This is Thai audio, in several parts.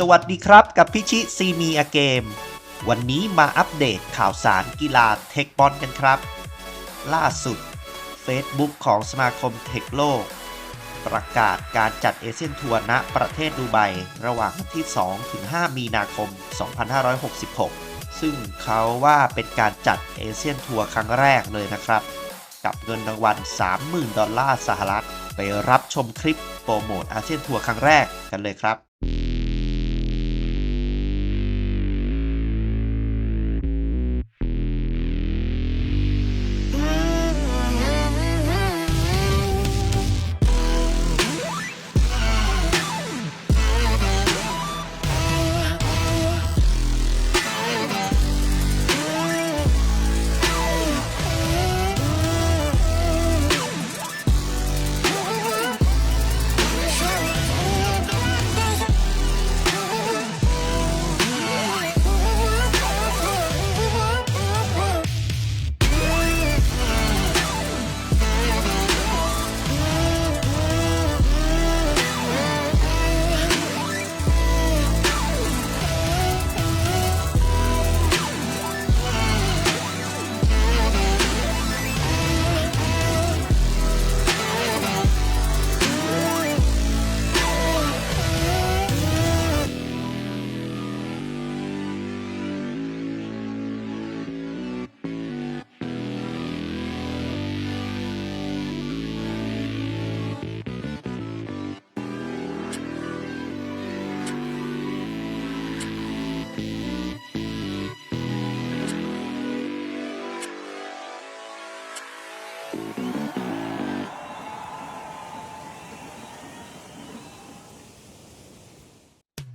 สวัสดีครับกับพิชิซีมีอเกม วันนี้มาอัปเดตข่าวสารกีฬาเทคบอลกันครับ ล่าสุด Facebook ของสมาคมเทคโลก ประกาศการจัดเอเชียนทัวร์ณประเทศดูไบระหว่างวันที่2-5มีนาคม 2566 ซึ่งเขาว่าเป็นการจัดเอเชียนทัวร์ครั้งแรกเลยนะครับ กับเงินรางวัล 30,000 ดอลลาร์สหรัฐ ไปรับชมคลิปโปรโมทอาเซียนทัวร์ครั้งแรกกันเลยครับ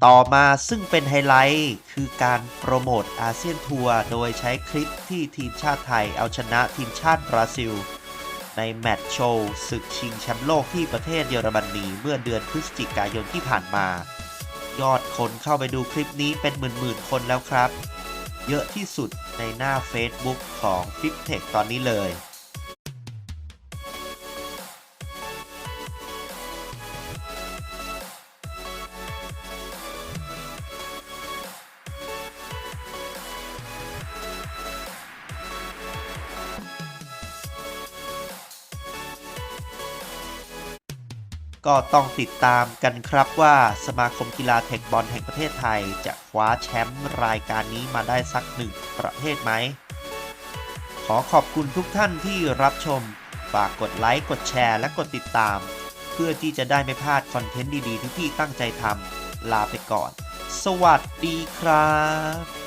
ต่อมาซึ่งเป็นไฮไลท์คือการโปรโมทอาเซียนทัวร์โดยใช้คลิปที่ทีมชาติไทยเอาชนะทีมชาติบราซิล ในแมตช์โชว์ศึกชิงแชมป์โลกที่ประเทศเยอรมนีเมื่อเดือนพฤศจิกายนที่ผ่านมา ยอดคนเข้าไปดูคลิปนี้เป็นหมื่นๆคนแล้วครับ เยอะที่สุดในหน้า Facebook ของ f i p t e c h ตอนนี้เลย ก็ต้องติดตามกันครับว่าสมาคมกีฬาเทคบอลแห่งประเทศไทย จะคว้าแชมป์รายการนี้มาได้สักหนึ่งประเภทไหม ขอขอบคุณทุกท่านที่รับชม ฝากกดไลค์กดแชร์และกดติดตาม เพื่อที่จะได้ไม่พลาดคอนเทนต์ดีๆ ที่พี่ตั้งใจทำลาไปก่อน สวัสดีครับ